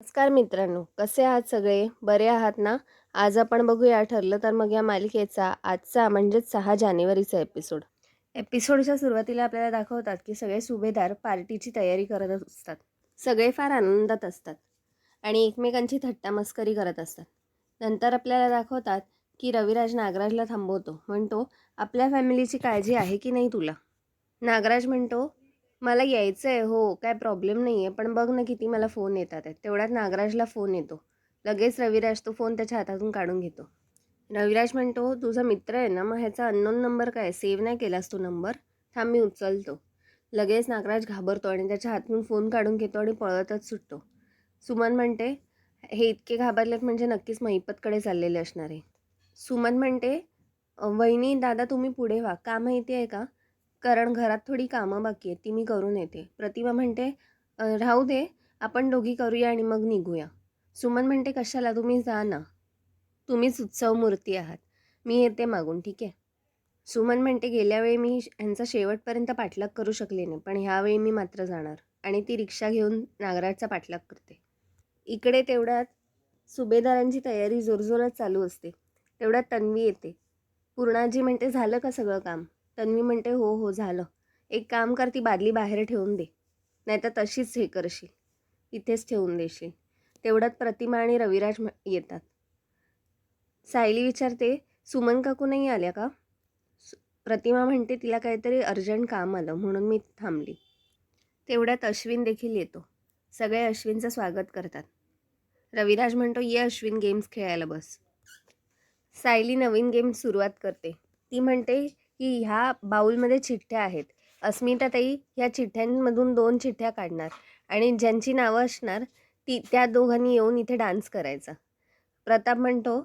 नमस्कार मित्रांनो कसे आहात सगळे? बरे आहात ना? आज आपण बघूया ठरलं तर मग या मालिकेचा आजचा म्हणजेच सहा जानेवारीचा एपिसोड एपिसोडच्या सुरुवातीला आपल्याला दाखवतात की सगळे सुभेदार पार्टीची तयारी करत असतात. सगळे फार आनंदात असतात आणि एकमेकांची थट्टा मस्करी करत असतात. नंतर आपल्याला दाखवतात की रविराज नागराजला थांबवतो. म्हणतो आपल्या फॅमिलीची काळजी आहे की नाही तुला? नागराज म्हणतो मला यायचं आहे हो काय प्रॉब्लेम नाही आहे पण बघ ना किती मला फोन येतात आहेत. तेवढ्यात नागराजला फोन येतो. लगेच रविराज तो फोन त्याच्या हातातून काढून घेतो. रविराज म्हणतो तुझा मित्र आहे ना मग ह्याचा अननोन नंबर काय सेव्ह नाही केलास तो नंबर थांब मी उचलतो. लगेच नागराज घाबरतो आणि त्याच्या हातून फोन काढून घेतो आणि पळतच सुटतो. सुमन म्हणते हे इतके घाबरलेत म्हणजे नक्कीच महिपतकडे चाललेले असणार आहे. सुमन म्हणते वहिनी दादा तुम्ही पुढे व्हा. का माहिती आहे का? कारण घरात थोडी कामं बाकी आहेत ती मी करून येते. प्रतिभा म्हणते राहू दे आपण दोघी करूया आणि मग निघूया. सुमन म्हणते कशाला? तुम्ही जा ना. तुम्हीच उत्सव मूर्ती आहात. मी येते मागून ठीक आहे? सुमन म्हणते गेल्या वेळी मी ह्यांचा शेवटपर्यंत पाठलाग करू शकले नाही पण ह्यावेळी मी मात्र जाणार आणि ती रिक्षा घेऊन नागराजचा पाठलाग करते. इकडे तेवढ्यात सुभेदारांची तयारी जोरजोरात चालू असते. तेवढ्यात तन्वी येते. पूर्णाजी म्हणते झालं का सगळं काम? तन्वी म्हणते हो हो झालं. एक काम कर ती बादली बाहेर ठेवून दे. नाहीतर तशीच हे करशील. इथेच ठेवून देशील. तेवढ्यात प्रतिमा आणि रविराज येतात. सायली विचारते सुमन काकू नाही आल्या का? प्रतिमा म्हणते तिला काहीतरी अर्जंट काम आलं म्हणून मी थांबली. तेवढ्यात अश्विन देखील येतो. सगळे अश्विनचं स्वागत करतात. रविराज म्हणतो ये अश्विन गेम्स खेळायला बस. सायली नवीन गेम सुरुवात करते. ती म्हणते की ह्या बाऊलमध्ये चिठ्ठ्या आहेत. अस्मिताताई ह्या चिठ्ठ्यांमधून दोन चिठ्ठ्या काढणार आणि ज्यांची नावं असणार ती त्या दोघांनी येऊन इथे डान्स करायचा. प्रताप म्हणतो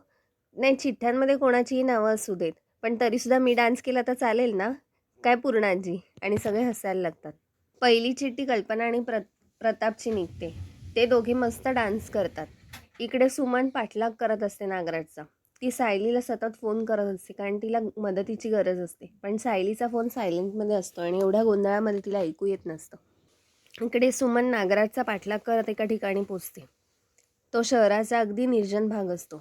नाही चिठ्ठ्यांमध्ये कोणाचीही नावं असू देत पण तरीसुद्धा मी डान्स केला तर चालेल ना? काय पूर्णाजी? आणि सगळे हसायला लागतात. पहिली चिठ्ठी कल्पना आणि प्र प्रतापची निघते. ते दोघे मस्त डान्स करतात. इकडे सुमन पाठलाग करत असते नागराजचा. ती सायलीला सतत फोन करत असते कारण तिला मदतीची गरज असते. पण सायलीचा फोन सायलेंटमध्ये असतो आणि एवढ्या गोंधळामध्ये तिला ऐकू येत नसतं. इकडे सुमन नागराजचा पाठलाग करत एका ठिकाणी पोचते. तो शहराचा अगदी निर्जन भाग असतो.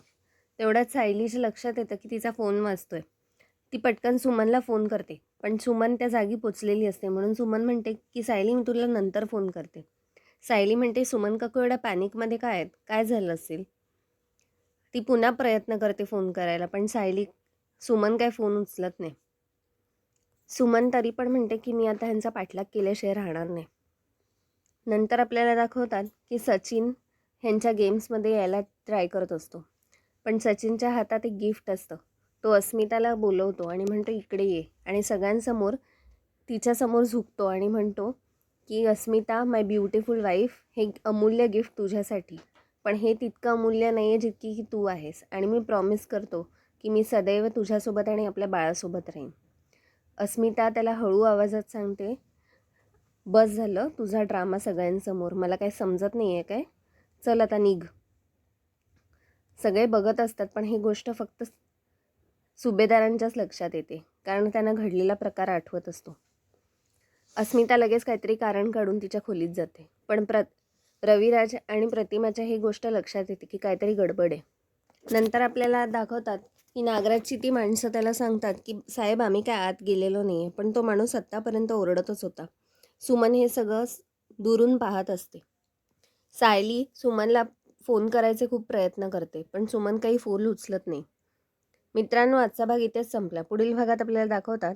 तेवढ्याच सायलीच्या लक्षात येतं की तिचा फोन वाजतोय. ती पटकन सुमनला फोन करते पण सुमन त्या जागी पोचलेली असते. म्हणून सुमन म्हणते की सायली मी तुला नंतर फोन करते. सायली म्हणते सुमन काकू एवढ्या पॅनिकमध्ये काय आहेत? काय झालं असेल? ती पुन्हा प्रयत्न करते फोन करायला पण सायली सुमन काय फोन उचलत नाही. सुमन तरी पण म्हणते की मी आता ह्यांचा पाठलाग केल्याशिवाय राहणार नाही. नंतर आपल्याला दाखवतात की सचिन ह्यांच्या गेम्समध्ये यायला ट्राय करत असतो. पण सचिनच्या हातात एक गिफ्ट असतं. तो अस्मिताला बोलवतो आणि म्हणतो इकडे ये. आणि सगळ्यांसमोर तिच्यासमोर झुकतो आणि म्हणतो की अस्मिता माय ब्युटिफुल वाईफ हे एक अमूल्य गिफ्ट तुझ्यासाठी. पण हे तितकं अमूल्य नाही आहे जितकी की तू आहेस. आणि मी प्रॉमिस करतो की मी सदैव तुझ्यासोबत आणि आपल्या बाळासोबत राहीन. अस्मिता त्याला हळू आवाजात सांगते बस झालं तुझा ड्रामा सगळ्यांसमोर. मला काही समजत नाही आहे काय? चल आता निघ. सगळे बघत असतात पण ही गोष्ट फक्त सुभेदारांच्याच लक्षात येते कारण त्यांना घडलेला प्रकार आठवत असतो. अस्मिता लगेच काहीतरी कारण काढून तिच्या खोलीत जाते पण प्र रविराज आणि प्रतिमाच्या ही गोष्ट लक्षात येते की काहीतरी गडबड आहे. नंतर आपल्याला दाखवतात की नागराजची ती माणसं त्याला सांगतात की साहेब आम्ही काय आत गेलेलो नाही आहे पण तो माणूस आत्तापर्यंत ओरडतच होता. सुमन हे सगळं दुरून पाहत असते. सायली सुमनला फोन करायचे खूप प्रयत्न करते पण सुमन काही फोन उचलत नाही. मित्रांनो आजचा भाग इथेच संपला. पुढील भागात आपल्याला दाखवतात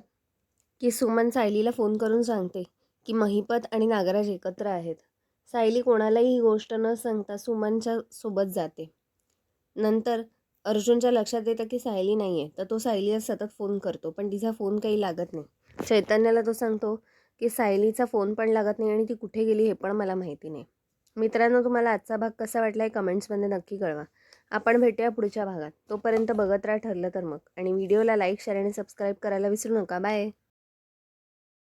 की सुमन सायलीला फोन करून सांगते की महिपत आणि नागराज एकत्र आहेत. सायली कोणालाही ही गोष्ट न सांगता सुमनच्या सोबत जाते. नंतर अर्जुनच्या लक्षात येतं की सायली नाही आहे तर तो सायलीला सतत फोन करतो पण तिचा फोन काही लागत नाही. चैतन्याला तो सांगतो की सायलीचा फोन पण लागत नाही आणि ती कुठे गेली हे पण मला माहिती नाही. मित्रांनो तुम्हाला आजचा भाग कसा वाटला आहे कमेंट्समध्ये नक्की कळवा. आपण भेटूया पुढच्या भागात. तोपर्यंत बघत राहा ठरलं तर मग. आणि व्हिडिओला लाईक शेअर आणि सबस्क्राईब करायला विसरू नका. बाय!